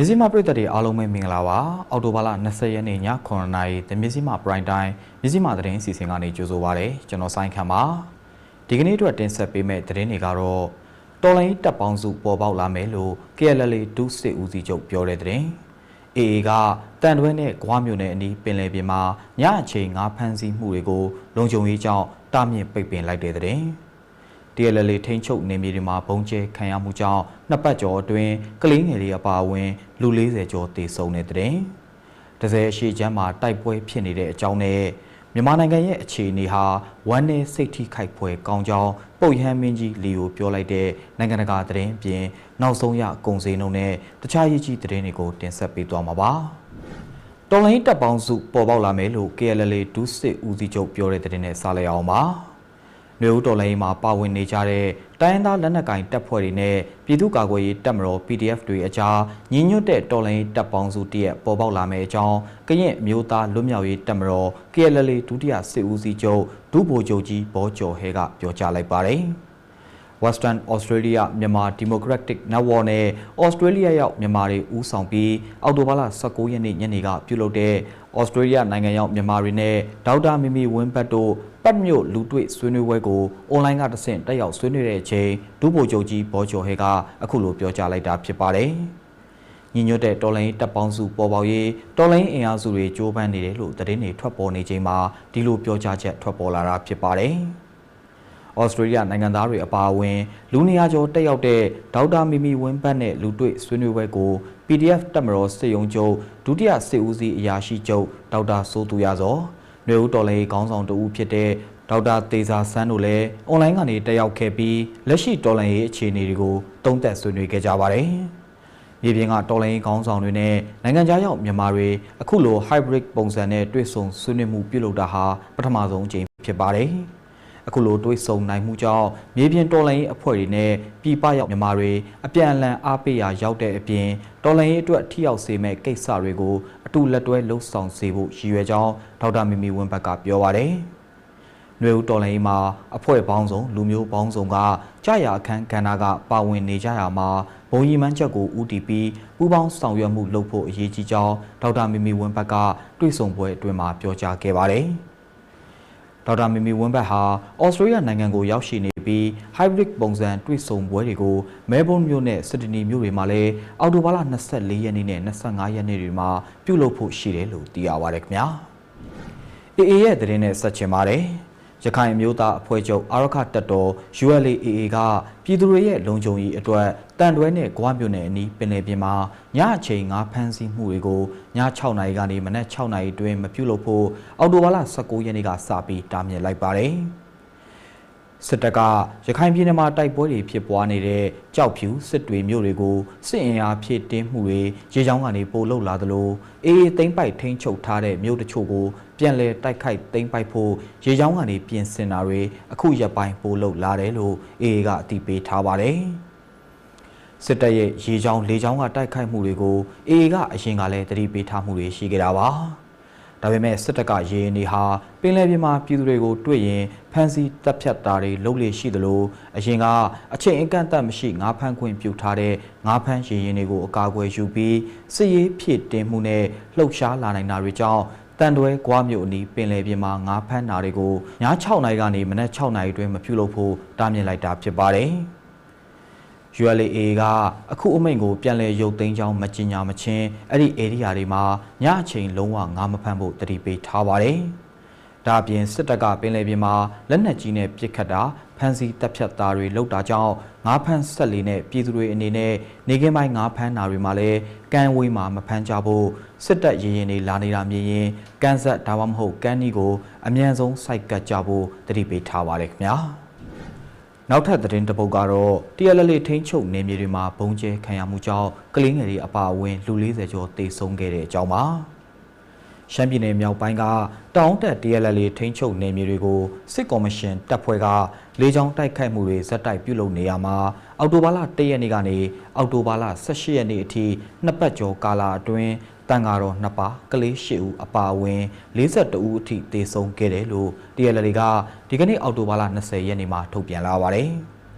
မြစည်းမပြည်သက်တွေအားလုံးပဲမင်္ဂလာပါအော်တိုဘာလ20ရက်နေ့ည9:00နာရီတမြစည်းမပရိုင်တိုင်းမြစည်းမသတင်းစီစဉ်ကနေကြိုဆိုပါရစေကျွန်တော်ဆိုင်ခန့်ပါဒီကနေ့အတွက်တင်ဆက်ပေးမယ့်သတင်းတွေကတော့တော်လိုင်းတပ်ပေါင်းစုပေါ်ပေါက်လာမယ်လို့ KLL ဒုစစ်ဦးစီးချုပ်ပြောတဲ့သတင်း AA ကတန်တွဲနဲ့ကွာမြို့နယ်အနီးပင်လယ်ပြင်မှာညအချိန်ငါးဖမ်းဆီးမှုတွေကိုလုံခြုံရေးကြောင့်တာမြင့်ပိတ်ပင်လိုက်တဲ့သတင်း DLL ထိန်းချုပ်နေမြေတွေမှာဘုံကျဲခံရမှုကြောင့်နှစ်ပတ်ကျော်အတွင်းကလေးငယ်တွေအပါအဝင်လူ40ကျော်သေဆုံးတဲ့တဲ့။ဒဇယ်အရှိချမ်းမှာတိုက်ပွဲဖြစ်နေတဲ့အကြောင်းနဲ့မြန်မာနိုင်ငံရဲ့အခြေအနေဟာဝမ်းနဲ့စိတ်ထိခိုက်ဖွယ်ကောင်းကြောင်းပုတ်ရဟန်းမင်းကြီးလီယိုပြောလိုက်တဲ့နိုင်ငံတကာသတင်းပြင်နောက်ဆုံးရကုံစင်းနှုံနဲ့တခြားရည်ကြီးသတင်းတွေကိုတင်ဆက်ပေးသွားမှာပါ။တော်လိုင်းတပ်ပေါင်းစုပေါ်ပေါက်လာမယ်လို့ KLL ဒုစစ်ဦးစီးချုပ်ပြောတဲ့သတင်းနဲ့စလိုက်အောင်ပါ။ မျိုးတော်လိုင်းမှာပါဝင်နေကြတဲ့တိုင်းရင်းသားလက်နက်ကိုင်တပ်ဖွဲ့တွေနဲ့ပြည်သူ့ကာကွယ်ရေးတပ်မတော် PDF တွေအကြားညီညွတ်တဲ့တော်လိုင်းတပ်ပေါင်းစုတရက်ပေါ်ပေါက်လာမယ့်အကြောင်းကရင်မျိုးသားလွတ်မြောက်ရေးတပ်မတော် KLL ဒုတိယစစ်ဦးစီးချုပ်ဒုဗိုလ်ချုပ်ကြီးဘောကျော်ဟဲကပြောကြားလိုက်ပါတယ်။ Western Australia မြန်မာ Democratic Network နဲ့ Australia ရောက်မြန်မာတွေဦးဆောင်ပြီးအောက်တိုဘာလ19ရက်နေ့ညနေကပြုလုပ်တဲ့ Australia နိုင်ငံရောက်မြန်မာတွေနဲ့ဒေါက်တာမီမီဝင်းဘတ်တို့ပတ်မြို့လူတွေ့ဆွေးနွေးပွဲကိုအွန်လိုင်းကတဆင့်တက်ရောက်ဆွေးနွေးတဲ့အချိန်ဒုဗိုလ်ချုပ်ကြီးဘောကျော်ဟဲကအခုလိုပြောကြားလိုက်တာဖြစ်ပါတယ်။ညီညွတ်တဲ့တော်လိုင်းတပ်ပေါင်းစုပေါ်ပေါက်ရေးတော်လိုင်းအင်အားစုတွေကြိုးပမ်းနေတယ်လို့သတင်းတွေထွက်ပေါ်နေချိန်မှာဒီလိုပြောကြားချက်ထွက်ပေါ်လာတာဖြစ်ပါတယ်။ ဩစတြေးလျနိုင်ငံသားတွေအပါအဝင်လူနေရာကျော်တက်ရောက်တဲ့ဒေါက်တာမီမီဝင်းဘတ်နဲ့လူတွေ့ဆွေးနွေးပွဲကို PDF တပ်မတော်စစ်ရုံးချုပ်ဒုတိယစစ်ဦးစီးအရာရှိချုပ်ဒေါက်တာစိုးသူရဇော်နှွေဦးတော်လေးခေါင်းဆောင်တဦးဖြစ်တဲ့ဒေါက်တာတေဇာဆန်းတို့လည်းအွန်လိုင်းကနေတက်ရောက်ခဲ့ပြီးလက်ရှိတော်လိုင်းရေးအခြေအနေတွေကိုသုံးသပ်ဆွေးနွေးခဲ့ကြပါတယ်။မြေပြင်ကတော်လိုင်းခေါင်းဆောင်တွေနဲ့နိုင်ငံခြားရောက်မြန်မာတွေအခုလို hybrid ပုံစံနဲ့တွေ့ဆုံဆွေးနွေးမှုပြုလုပ်တာဟာပထမဆုံးအကြိမ်ဖြစ်ပါတယ်။ အခုလိုတွေးဆုံနိုင်မှုကြောင့်မြေပြင်တော်လှန်ရေးအဖွဲ့တွေနဲ့ပြည်ပရောက်မြန်မာတွေအပြန်အလှန်အားပေးရာရောက်တဲ့အပြင်တော်လှန်ရေးအတွက်ထိရောက်စေမဲ့ကိစ္စတွေကိုအတူလက်တွဲလှုပ်ဆောင်စေဖို့ရည်ရွယ်ကြောင်းဒေါက်တာမီမီဝင်းဘတ်ကပြောပါတယ်။နှွေဦးတော်လှန်ရေးမှာအဖွဲ့ပေါင်းစုံလူမျိုးပေါင်းစုံကကြာရအခန်းကဏ္ဍကပါဝင်နေကြရမှာဘုံရီမန်းချက်ကို UTP ပူးပေါင်းဆောင်ရွက်မှုလုပ်ဖို့အရေးကြီးကြောင်းဒေါက်တာမီမီဝင်းဘတ်ကတွေ့ဆုံပွဲအတွင်းမှာပြောကြားခဲ့ပါတယ်။ ဒေါက်တာမီမီဝင်းဘတ်ဟာဩစတြေးလျနိုင်ငံကိုရောက်ရှိနေပြီး hybrid ပုံစံတွေ့ဆုံပွဲတွေကိုမဲဘုန်းမြို့နဲ့စစ်ဒနီမြို့တွေမှာလည်းအောက်တိုဘာလ24ရက်နေ့နဲ့25ရက်နေ့တွေမှာပြုလုပ်ဖို့ရှိတယ်လို့သိရပါတယ်ခင်ဗျာ။ AA ရဲ့သတင်းနဲ့ဆက်ချင်ပါတယ်။ ရခိုင်မျိုးသားအဖွဲ့ချုပ်အာရခတပ်တော် ULAA ကပြည်သူတွေရဲ့လုံခြုံရေးအတွက်တန်တွဲနဲ့ဂွားမြို့နယ်အနီးပင်လယ်ပြင်မှာညအချိန်ငါဖမ်းဆီးမှုတွေကိုည6နာရီကနေမနက်6နာရီအတွင်းမပြုလုပ်ဖို့အော်တိုဘာလ19ရက်နေ့ကစပြီးတားမြစ်လိုက်ပါတယ်။စစ်တပ်ကရခိုင်ပြည်နယ်မှာတိုက်ပွဲတွေဖြစ်ပွားနေတဲ့ကြောက်ဖြူစစ်တွေမြို့တွေကိုစစ်အင်အားဖြည့်တင်းမှုတွေရေချောင်းကနေပိုလုလာသလိုအေးသိမ့်ပိုက်ထိန်းချုပ်ထားတဲ့မြို့တချို့ကို ပြန်လည်တိုက်ခိုက်သိမ်းပိုက်ဖို့ရေချောင်းကနေပြင်ဆင်တာတွေအခုရက်ပိုင်းပိုလုလာတယ်လို့အေးကအတည်ပြုထားပါတယ်စစ်တပ်ရဲ့ရေချောင်းလေချောင်းကတိုက်ခိုက်မှုတွေကိုအေးကအရင်ကလည်းတတိပေးထားမှုတွေရှိခဲ့တာပါဒါပေမဲ့စစ်တပ်ကရေရင်တွေဟာပင်လယ်ပြင်မှာပြည်သူတွေကိုတွေ့ရင်ဖမ်းဆီးတပ်ဖြတ်တာတွေလုပ်လေရှိသလိုအရင်ကအချိန်အကန့်အသတ်မရှိငါးဖမ်းခွင့်ပြုထားတဲ့ငါးဖမ်းရေရင်တွေကိုအကာအကွယ်ယူပြီးစစ်ရေးဖြစ်တင်မှုနဲ့လှုပ်ရှားလာနိုင်တာတွေကြောင့် တန်တွဲကွာမြို့အနီးပင်လယ်ပြင်မှာငါးဖမ်းတာတွေကိုည6နာရီကနေမနက်6နာရီတွင်မပြုလုပ်ဖို့တားမြစ်လိုက်တာဖြစ်ပါတယ်။ ULA ကအခုအမိန့်ကိုပြန်လည်ရုပ်သိမ်းကြောင်းမကြေညာမချင်းအဲ့ဒီ area တွေမှာညအချိန်လုံးဝငါးမဖမ်းဖို့တတိပေးထားပါတယ်။ဒါအပြင်စစ်တပ်ကပင်လယ်ပြင်မှာလက်နက်ကြီးနဲ့ပစ်ခတ်တာဖမ်းဆီးတပ်ဖြတ်တာတွေလုပ်တာကြောင့် ငါးဖမ်းဆက်လီနဲ့ပြည်သူတွေအနေနဲ့နေကင်းပိုင်းငါးဖမ်းတာတွေမှာလည်းကမ်းဝေးမှာမဖမ်းကြဖို့စစ်တပ်ရရင်တွေလာနေတာမြင်ရင်ကန်းဆက်ဒါမှမဟုတ်ကန်းနီကိုအမြန်ဆုံးစိုက်ကတ်ကြဖို့တတိပေးထားပါတယ်ခင်ဗျာ။နောက်ထပ်သတင်းတစ်ပုဒ်ကတော့ TLL ထိန်းချုပ်နေမြေတွေမှာဘုံကျဲခံရမှုကြောင့်ကလေးငယ်တွေအပါအဝင်လူ40ကျော်သေဆုံးခဲ့တဲ့အကြောင်းပါ ရှမ်းပြည်နယ်မြောက်ပိုင်းကတောင်းတက် TLL ထိန်းချုပ်နေမြေတွေကိုစစ်ကော်မရှင်တပ်ဖွဲ့ကလေကြောင်းတိုက်ခိုက်မှုတွေဇက်တိုက်ပြုလုပ်နေရမှာအောက်တိုဘာလ၁ရက်နေ့ကနေအောက်တိုဘာလ18ရက်နေ့အထိနှစ်ပတ်ကျော်ကာလအတွင်းတန်ဃာတော်နှစ်ပါးကလေး၈ဦးအပါအဝင်42ဦးအထိသေဆုံးခဲ့တယ်လို့ TLL ကဒီကနေ့အောက်တိုဘာလ20ရက်နေ့မှာထုတ်ပြန်လာပါတယ်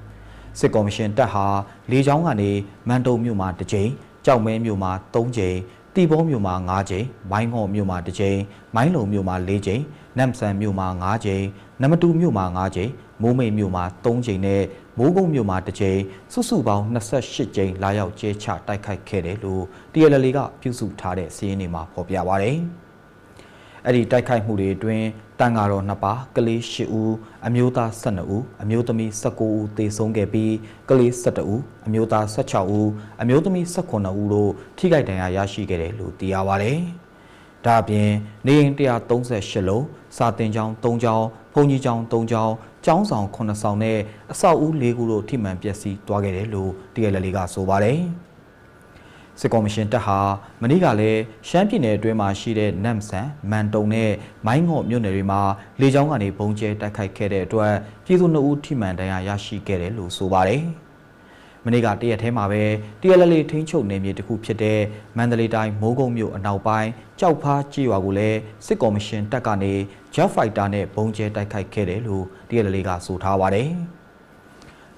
။စစ်ကော်မရှင်တပ်ဟာလေကြောင်းကနေမန်တုံမြို့မှာတစ်ကြိမ်ကြောက်မဲမြို့မှာ3ကြိမ် တီဘောမြို့မှာ5ကြိမ်မိုင်းငေါ့မြို့မှာ2ကြိမ်မိုင်းလုံမြို့မှာ4ကြိမ်နမ်ဆန်မြို့မှာ5ကြိမ်နမတူမြို့မှာ5ကြိမ်မိုးမိတ်မြို့မှာ3ကြိမ်နဲ့မိုးကုတ်မြို့မှာ2ကြိမ်စုစုပေါင်း28ကြိမ်လာရောက်ကျဲချတိုက်ခိုက်ခဲ့တယ်လို့ TLL ကပြုစုထားတဲ့စီးရင်တွေမှာဖော်ပြပါဗျ။ အဲ့ဒီတိုက်ခိုက်မှုတွေအတွင်းတန်ဃာတော်2ပါးကလေး10ဦးအမျိုးသား12ဦးအမျိုးသမီး19ဦးသေဆုံးခဲ့ပြီးကလေး17ဦးအမျိုးသား16ဦးအမျိုးသမီး18ဦးတို့ထိခိုက်ဒဏ်ရာရရှိခဲ့တယ်လို့သိရပါတယ်။ဒါအပြင်နေအိမ်138လုံးစာတင်ကျောင်း3ကျောင်းဘုံကြီးကျောင်း3ကျောင်းကျောင်းဆောင်9ဆောင်နဲ့အဆောက်အဦ4ခုတို့ထိမှန်ပျက်စီးသွားခဲ့တယ်လို့ TLL ကဆိုပါတယ်။ စစ်ကော်မရှင်တပ်ဟာမနေ့ကလည်းရှမ်းပြည်နယ်အတွင်းမှာရှိတဲ့နမ်ဆန်မန်တုံနဲ့မိုင်းငေါ့မြို့နယ်တွေမှာလေကြောင်းကနေပုံကျဲတိုက်ခိုက်ခဲ့တဲ့အတွက်ပြည်သူနှစ်ဦးထိမှန်ဒဏ်ရာရရှိခဲ့တယ်လို့ဆိုပါတယ်။မနေ့ကတရက်ထဲမှာပဲ TLL ထိန်းချုပ်နယ်မြေတစ်ခုဖြစ်တဲ့မန္တလေးတိုင်းမိုးကုတ်မြို့အနောက်ပိုင်းကြောက်ဖားကြေးရွာကိုလည်းစစ်ကော်မရှင်တပ်ကနေ Jet Fighter နဲ့ပုံကျဲတိုက်ခိုက်ခဲ့တယ်လို့ TLL ကဆိုထားပါတယ်။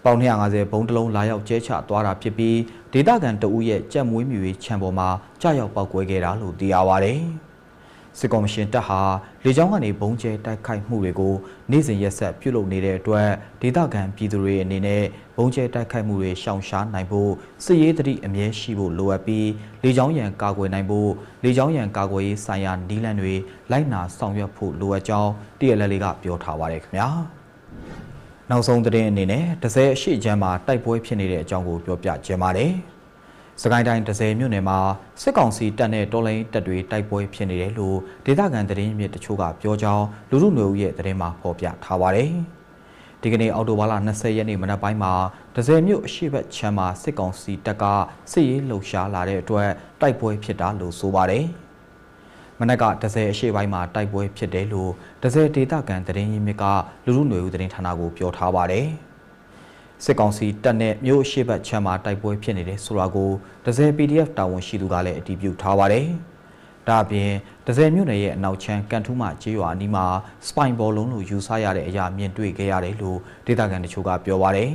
ပေါင်250ဘုံတစ်လုံးလာရောက်ကျဲချသွားတာဖြစ်ပြီးဒေသခံတအုပ်ရဲ့ကြက်မွေးမြူရေးခြံပေါ်မှာကြာရောက်ပောက်ကွဲခဲ့တာလို့သိရပါဗျ။စစ်ကော်မရှင်တပ်ဟာလေကြောင်းကနေဘုံကျဲတိုက်ခိုက်မှုတွေကိုနေ့စဉ်ရက်ဆက်ပြုလုပ်နေတဲ့အတွက်ဒေသခံပြည်သူတွေအနေနဲ့ဘုံကျဲတိုက်ခိုက်မှုတွေရှောင်ရှားနိုင်ဖို့စစ်ရေးတတိအမြဲရှိဖို့လိုအပ်ပြီးလေကြောင်းရန်ကာကွယ်နိုင်ဖို့လေကြောင်းရန်ကာကွယ်ရေးဆိုင်ရာနည်းလမ်းတွေလိုက်နာဆောင်ရွက်ဖို့လိုအပ်ကြောင်း TLL ကပြောထားပါတယ်ခင်ဗျာ။ နောက်ဆုံးသတင်းအနေနဲ့ဒဇယ်အရှိချမ်းမှာတိုက်ပွဲဖြစ်နေတဲ့အကြောင်းကိုပြောပြခြင်းပါတယ်။စကိုင်းတိုင်းဒဇယ်မြို့နယ်မှာစစ်ကောင်စီတပ်နဲ့တော်လိုင်းတပ်တွေတိုက်ပွဲဖြစ်နေတယ်လို့ဒေသခံသတင်းမြစ်တချို့ကပြောကြောင်းလူမှုမျိုးရဲ့သတင်းမှာဖော်ပြထားပါတယ်။ဒီကနေ့အော်တိုဘာလ20ရက်နေ့မနက်ပိုင်းမှာဒဇယ်မြို့အရှိဘက်ချမ်းမှာစစ်ကောင်စီတပ်ကစစ်ရေးလှုပ်ရှားလာတဲ့အတွက်တိုက်ပွဲဖြစ်တာလို့ဆိုပါတယ်။မ နက်ကဒဇယ်အရှိပိုင်းမှာတိုက်ပွဲဖြစ်တယ်လို့ဒဇယ်ဒေတာကန်သတင်းရင်းမြစ်ကလူလူຫນွေဦးသတင်းဌာနကိုပြောထားပါတယ်။စစ်ကောင်စီတပ်နဲ့မြို့အရှိဘက်ချမ်းမှာတိုက်ပွဲဖြစ်နေတယ်ဆိုတာကိုဒဇယ် PDF တာဝန်ရှိသူကလည်းအတည်ပြုထားပါတယ်။ဒါအပြင်ဒဇယ်မြို့နယ်ရဲ့အနောက်ချမ်းကန်ထူးမှကျေးရွာအနီးမှာစပိုင်ဘောလုံးလိုယူဆရတဲ့အရာမြင်တွေ့ခဲ့ရတယ်လို့ဒေတာကန်တချို့ကပြောပါတယ်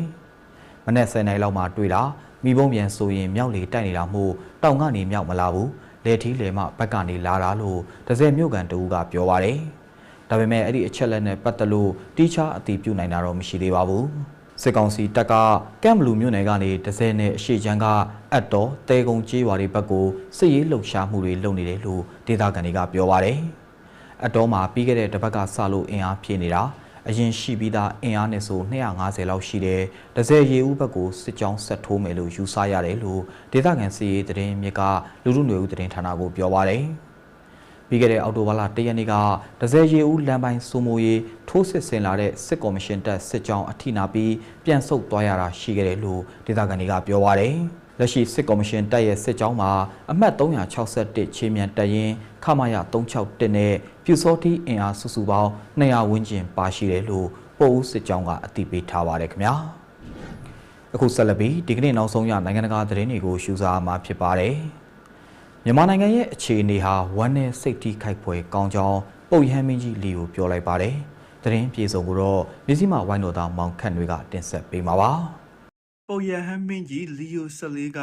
။မနေ့10နိုင်လောက်မှာတွေ့တာမိဘုံပြန်ဆိုရင်မြောက်လေတိုက်နေတာမို့တောင်ကနေမြောက်မလာဘူး။ လေထီးလေမဘက်ကနေလာတာလို့ဒဇယ်မြို့ကန်တူကပြောပါတယ်။ဒါပေမဲ့အဲ့ဒီအချက်လက်နဲ့ပတ်သက်လို့တီးခြားအတည်ပြုနိုင်တာတော့မရှိသေးပါဘူး။စစ်ကောင်စီတပ်ကကမ်ဘလူမြို့နယ်ကနေဒဇယ်နယ်အရှိချမ်းကအတ်တော်တဲကုံကျေးရွာတွေဘက်ကိုစစ်ရေးလှုပ်ရှားမှုတွေလုပ်နေတယ်လို့ဒေသခံတွေကပြောပါတယ်။အတ်တော်မှာပြီးခဲ့တဲ့တစ်ပတ်ကစလို့အင်အားဖြည့်နေတာ အရင်ရှိပြီးသားအင်အားနဲ့ဆို250လောက်ရှိတဲ့ဒဇယ်ရေဦးဘက်ကိုစစ်ကြောင်းဆက်ထိုးမယ်လို့ယူဆရတယ်လို့ဒေသခံစီရေးသတင်းမြစ်ကလူလူຫນွေဦးသတင်းဌာနကိုပြောပါတယ်ပြီးခဲ့တဲ့အောက်တိုဘာလ၁ရက်နေ့ကဒဇယ်ရီဦးလမ်းပိုင်းစိုးမိုးရေးထိုးစစ်ဆင်လာတဲ့စစ်ကော်မရှင်တပ်စစ်ကြောင်းအထိနာပြီးပြန်ဆုတ်သွားရတာရှိခဲ့တယ်လို့ဒေသခံတွေကပြောပါတယ်။ လက်ရှိစစ်ကော်မရှင်တပ်ရဲ့စစ်ကြောင်းမှာအမှတ်361ချင်းမြန်တပ်ရင်ခမာယ361နဲ့ပြူစောတိအင်အားစုစုပေါင်း200ဝန်းကျင်ပါရှိတယ်လို့ပို့ဦးစစ်ကြောင်းကအသိပေးထားပါတယ်ခင်ဗျာအခုဆက်လက်ပြီးဒီကနေ့နောက်ဆုံးရနိုင်ငံတကာသတင်းတွေကိုရှုစားမှာဖြစ်ပါတယ်မြန်မာနိုင်ငံရဲ့အခြေအနေဟာဝမ်းနဲ့စိတ်ထိခိုက်ဖွယ်ကောင်းကြောင်းပုတ်ရဟန်းမင်းကြီးလီကိုပြောလိုက်ပါတယ်သတင်းပြေဆုံးကိုတော့မြစည်းမဝိုင်းတော်သားမောင်ခန့်တွေကတင်ဆက်ပေးမှာပါ ပုပ်ရဟန်းမင်းကြီးလီယို14က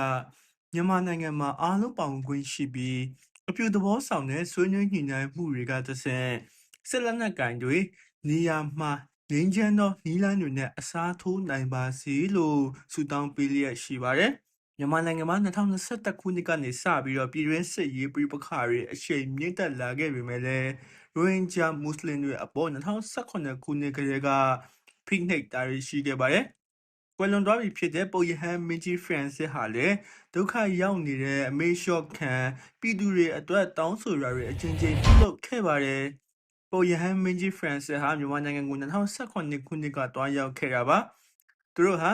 မြန်မာနိုင်ငံမှာအားလုံးပါဝင်ခွင့်ရှိပြီးအပြုသဘောဆောင်တဲ့ဆွေးနွေးညှိနှိုင်းမှုတွေကတဆင့်စစ်လက်နက်ကင်တွေနေရာမှာငင်းချမ်းသောနီလန်းတွေနဲ့အစားထိုးနိုင်ပါစေလို့ဆုတောင်းပေးလျက်ရှိပါတယ်။မြန်မာနိုင်ငံမှာ2021ခုနှစ်ကနေစပြီးတော့ပြည်တွင်းစစ်ရေးပြပခါတွေအချိန်မြင့်တက်လာခဲ့ပေမဲ့လည်းရိုဟင်ဂျာမွတ်စလင်တွေအပေါ်2018ခုနှစ်ကတည်းကဖိနှိပ်တာတွေရှိခဲ့ပါတယ်။ ကွယ်လွန်သွားပြီဖြစ်တဲ့ပုပ်ရဟန်းမင်းကြီးဖရန်စစ်ဟာလည်းဒုက္ခရောက်နေတဲ့အမေရှော့ခံပြည်သူတွေအတွက်တောင်းဆိုရတွေအချင်းချင်းပြုလုပ်ခဲ့ပါတယ်။ပုပ်ရဟန်းမင်းကြီးဖရန်စစ်ဟာမြန်မာနိုင်ငံကို2018ခုနှစ်ကတွားရောက်ခဲ့တာပါ။သူတို့ဟာ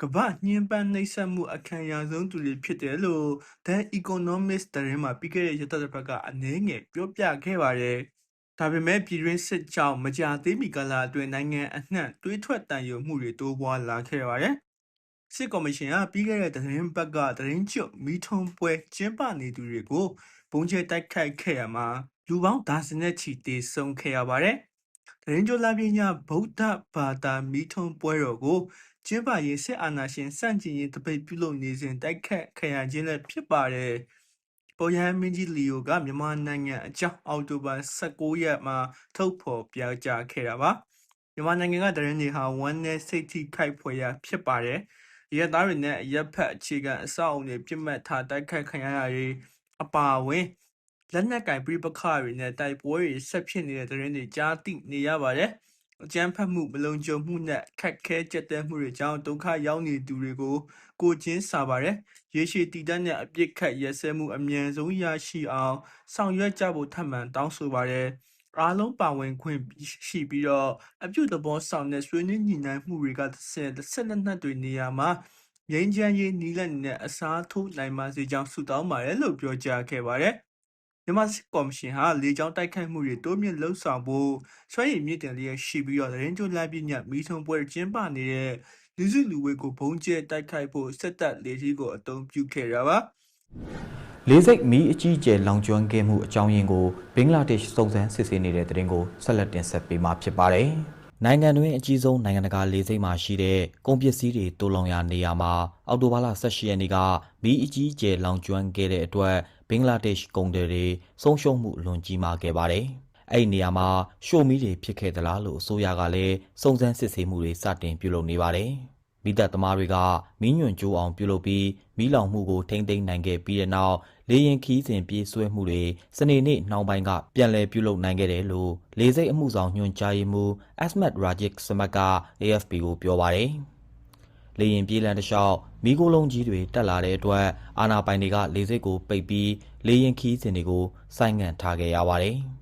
ကမ္ဘာညှဉ်းပန်းနှိပ်စက်မှုအခံရဆုံးသူတွေဖြစ်တယ်လို့ The Economist သတင်းမှာပြီးခဲ့တဲ့ရက်သတ္တပတ်ကအနည်းငယ်ပြောပြခဲ့ပါတယ်။ ဒါပေမဲ့ပြည်တွင်းစစ်ကြောင့်မကြာသေးမီကာလအတွင်းနိုင်ငံအနှံ့သွေးထွက်တန်ရုံမှုတွေတိုးပွားလာခဲ့ပါတယ်။စစ်ကော်မရှင်ကပြီးခဲ့တဲ့သတင်းပတ်ကသတင်းကျွတ်မီထုံပွဲကျင်းပနေသူတွေကိုဘုံကျဲတိုက်ခိုက်ခဲ့ရမှာလူပေါင်းဒါဇင်နဲ့ချီတေဆုံးခဲ့ရပါတယ်။သတင်းကြိုလာပြညဗုဒ္ဓဘာသာမီထုံပွဲတော်ကိုကျင်းပရေးစစ်အာဏာရှင်စန့်ကျင်ရေးတပိတ်ပြုလုပ်နေစဉ်တိုက်ခတ်ခံရခြင်းလည်းဖြစ်ပါတယ်။ ပေါ်ရဟန်းမင်းကြီးလီယိုကမြန်မာနိုင်ငံအကြောင်းအောက်တိုဘာ16ရက်မှာထုတ်ဖော်ပြောကြားခဲ့တာပါ။မြန်မာနိုင်ငံကတရင်တွေဟာဝမ်းနဲ့စိတ်ထိခိုက်ဖွယ်ရာဖြစ်ပါတယ်။ရဲသားတွေနဲ့ရက်ဖက်အခြေခံအဆောက်အုံတွေပြစ်မှတ်ထားတိုက်ခတ်ခံရတာတွေအပါအဝင်လက်နက်ကင်ပြပခါတွေနဲ့တိုက်ပွဲတွေဆက်ဖြစ်နေတဲ့တရင်တွေကြားသိနေရပါတယ်။အကြမ်းဖက်မှုမလုံခြုံမှုနဲ့ခက်ခဲကြက်တဲမှုတွေကြောင့်ဒုက္ခရောက်နေသူတွေကို ကိုချင်းစာပါတယ်။ရေရှည်တည်တတ်တဲ့အပြစ်ခတ်ရက်စဲမှုအမြန်ဆုံးရရှိအောင်ဆောင်ရွက်ကြဖို့ထပ်မံတောင်းဆိုပါတယ်။အားလုံးပါဝင်ခွင့်ရှိပြီးတော့အပြုသဘောဆောင်တဲ့ဆွေးနွေးညှိနှိုင်းမှုတွေကတစ်ဆင့်တစ်ဆက်လက်နက်တွေနေရာမှာငြိမ်းချမ်းရေးနီးလန့်နဲ့အစားထိုးနိုင်ပါစေကြောင်းဆုတောင်းပါတယ်လို့ပြောကြားခဲ့ပါတယ်။မြန်မာစစ်ကော်မရှင်ဟာလေကြောင်းတိုက်ခိုက်မှုတွေတိုးမြင့်လှုပ်ဆောင်ဖို့ဆွဲရည်မြင့်တင်လျက်ရှိပြီးတော့သတင်းကြိုလိုက်ပြညမီးထုံပွဲကျင်းပနေတဲ့ လူစုလူဝေးကိုဘုံကျဲတိုက်ခိုက်ဖို့စစ်တပ်လေကြီးကိုအသုံးပြုခဲ့တာပါလေးစိတ်မီးအကြီးအကျယ်လောင်ကျွမ်းခဲ့မှုအကြောင်းရင်းကိုဘင်္ဂလားဒေ့ရှ်စုံစမ်းစစ်ဆေးနေတဲ့တဲ့တင်ကိုဆက်လက်တင်ဆက်ပေးမှာဖြစ်ပါတယ်။နိုင်ငံတွင်းအကြီးဆုံးနိုင်ငံတကာလေးစိတ်မှာရှိတဲ့ကုန်ပစ္စည်းတွေတိုးလောင်ရာနေရာမှာအောက်တိုဘာလ18ရက်နေ့ကမီးအကြီးအကျယ်လောင်ကျွမ်းခဲ့တဲ့အတွက်ဘင်္ဂလားဒေ့ရှ်ကုန်တယ်တွေဆုံးရှုံးမှုအလွန်ကြီးမားခဲ့ပါတယ်။ အဲ့ဒီနေရာမှာရှို့မီးတွေဖြစ်ခဲ့သလားလို့အစိုးရကလည်းစုံစမ်းစစ်ဆေးမှုတွေစတင်ပြုလုပ်နေပါတယ်။မိသက်သမားတွေကမီးညွန့်ကျိုးအောင်ပြုလုပ်ပြီးမီးလောင်မှုကိုထိမ့်သိမ်းနိုင်ခဲ့ပြီးတဲ့နောက်လေရင်ခီးစဉ်ပြေးဆွဲမှုတွေစနေနေ့နှောင်းပိုင်းကပြန်လည်ပြုလုပ်နိုင်ခဲ့တယ်လို့လေစိတ်အမှုဆောင်ညွှန်ကြားရေးမှူးအက်မတ်ရာဂျစ်စမတ်က AFP ကိုပြောပါတယ်။လေရင်ပြေးလန်းတစ်လျှောက်မီးကိုလုံးကြီးတွေတက်လာတဲ့အတွက်အာနာပိုင်တွေကလေစိတ်ကိုပိတ်ပြီးလေရင်ခီးစဉ်တွေကိုဆိုင်းငံ့ထားခဲ့ရပါတယ်။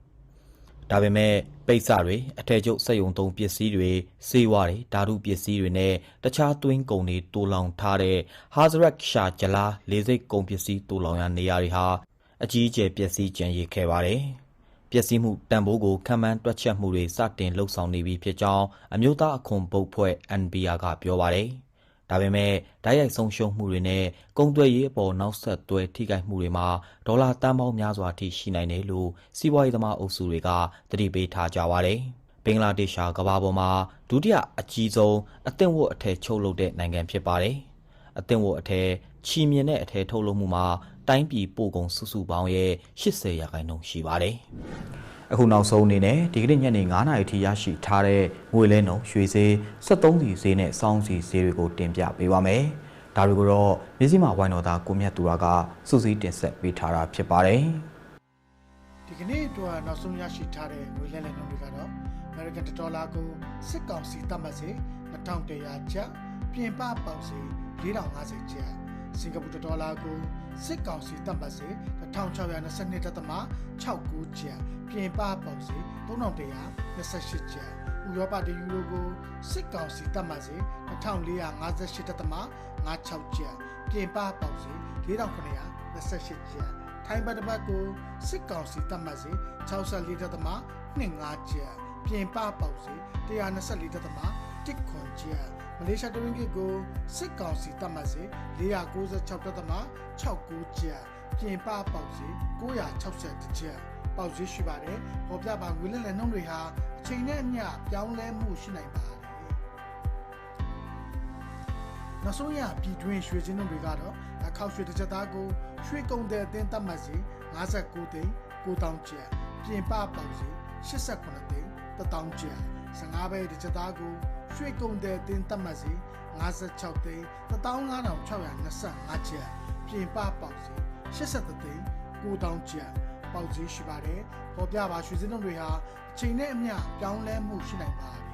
ဒါပေမဲ့ပိတ်စတွေအထည်ချုပ်စက်ယုံသုံးပစ္စည်းတွေစေဝါတွေဓာတုပစ္စည်းတွေနဲ့တခြားသွင်းကုန်တွေတူလောင်ထားတဲ့ Hazrat Shah Jalal လေးစိတ်ကုန်ပစ္စည်းတူလောင်ရာနေရာတွေဟာအကြီးအကျယ်ပျက်စီးကျန်ရစ်ခဲ့ပါတယ်။ပျက်စီးမှုတန်ဖိုးကိုခံမှန်းတွက်ချက်မှုတွေစတင်လှုပ်ဆောင်နေပြီဖြစ်ကြောင်းအမျိုးသားအခွန်ဘုတ်ဖွဲ့ NBR ကပြောပါတယ်။ ဒါပေမဲ့ဓာတ်ရိုက်ဆုံးရှုံးမှုတွေနဲ့ကုန်သွယ်ရေးအပေါ်နောက်ဆက်တွဲထိခိုက်မှုတွေမှာဒေါ်လာတန်ပေါင်းများစွာထိရှိနိုင်တယ်လို့စီးပွားရေးသမားအုပ်စုတွေကသတိပေးထားကြပါတယ်။ဘင်္ဂလားဒေ့ရှ်ဟာကမ္ဘာပေါ်မှာဒုတိယအကြီးဆုံးအသင့်ဝတ်အထည်ချုပ်လုပ်တဲ့နိုင်ငံဖြစ်ပါတယ်။အသင့်ဝတ်အထည်ချီမြင်တဲ့အထည်ထုတ်လုပ်မှုမှာတိုင်းပြည်ပို့ကုန်စုစုပေါင်းရဲ့80ရာခိုင်နှုန်းရှိပါတယ်။ အခုနောက်ဆုံးအနေနဲ့ဒီကနေ့ညနေ9:00နာရီထိရရှိထားတဲ့ငွေလဲနှုန်းရွှေဈေး73စီဈေးနဲ့စောင်းစီဈေးတွေကိုတင်ပြပေးပါမယ်။ဒါတွေကိုတော့မြစည်းမဝိုင်းတော်သားကိုမြတ်သူရကစုစည်းတင်ဆက်ပေးထားတာဖြစ်ပါတယ်။ဒီကနေ့အတွက်နောက်ဆုံးရရှိထားတဲ့ငွေလဲလှယ်နှုန်းတွေကတော့ American Dollar ကိုစစ်ကောင်စီတတ်မှတ်စေ2100ကျပ်ပြင်ပပေါင်စေ4050ကျပ်စင်ကာပူဒေါ်လာကို စစ်ကောင်စီတတ်မှတ်စေ1622.69ကျပ်ပြင်ပပေါင်စေ3128ကျပ်ဥရောပတယူရိုကိုစစ်ကောင်စီတတ်မှတ်စေ1458.56ကျပ်ပြင်ပပေါင်စေ4928ကျပ်ထိုင်းဘတ်တစ်ပတ်ကိုစစ်ကောင်စီတတ်မှတ်စေ64.25ကျပ်ပြင်ပပေါက် စေ124.1ခွန်ကျပ်မလေးရှားတဝင်းကစ်ကိုစစ်ကောင်စီတတ်မှတ်စေ496.69ကျပ်ပြင်ပပေါက်စေ960ကျပ်ပေါက်ဈေးရှိပါတယ်ပေါ်ပြပါငွေလက်လက်နှုန်းတွေဟာအချိန်နဲ့အမျှပြောင်းလဲမှုရှိနိုင်ပါတယ်နောက်ဆုံးရပြည်တွင်းရွှေစင်းတို့တွေကတော့အခောက်ရွှေတစ်ချက်သားကိုရွှေကုန်တဲ့အတင်းတတ်မှတ်စီ59သိန်း9000ကျပ်ပြင်ပပေါက်စီ89သိန်း1000ကျပ်15ဘဲတစ်ချက်သားကို ရွှေကုန်တဲ့အတင်းတတ်မှတ်စီ56သိန်း15625ကျပ်ပြင်ပပေါက်စီ83သိန်း9000ကျပ်ပေါက်ဈေးရှိပါတယ်ပေါ်ပြပါရွှေစင်းတို့တွေဟာအချိန်နဲ့အမျှပြောင်းလဲမှုရှိနိုင်ပါတယ်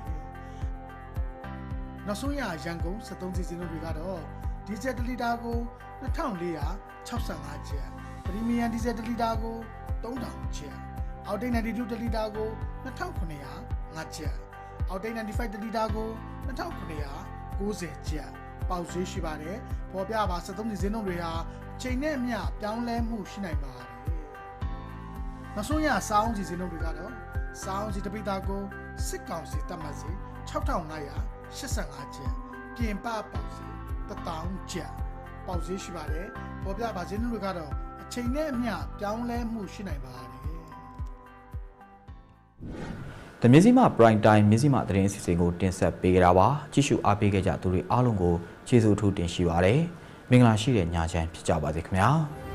နောက်ဆုံးရရန်ကုန်73စီစဉ်တို့တွေကတော့ဒီဇယ်1လီတာကို2465ကျပ်ပရီမီယံဒီဇယ်1လီတာကို3000ကျပ်အောက်တိတ်92တလီတာကို2905ကျပ် အောက်တိတ်95တလီတာကို2990ကျပ်ပေါက်ဈေးရှိပါတယ်ပေါ်ပြပါ73စီစဉ်တို့တွေဟာချိန်နဲ့အမျှပြောင်းလဲမှုရှိနိုင်ပါတယ်နောက်ဆုံးရစောင်းစီစဉ်တို့တွေကတော့စောင်းစီတပိတာကိုစစ်ကောင်စီတတ်မှတ်စီ6585ကျပ်ပြင်ပပေါက်စီ1000ကျပ်ပေါက်ဈေးရှိပါတယ်ပေါ်ပြပါဈေးနှုန်းတွေကတော့အချိန်နဲ့အမျှပြောင်းလဲမှုရှိနိုင်ပါတယ် တ။မြစည်းမ prime time မြစည်းမသတင်းအစီအစဉ်ကိုတင်ဆက်ပေးကြတာပါ။ကြည့်ရှုအားပေးခဲ့ကြသူတွေအားလုံးကိုကျေးဇူးအထူးတင်ရှိပါတယ်။မင်္ဂလာရှိတဲ့ညချမ်းဖြစ်ကြပါစေခင်ဗျာ။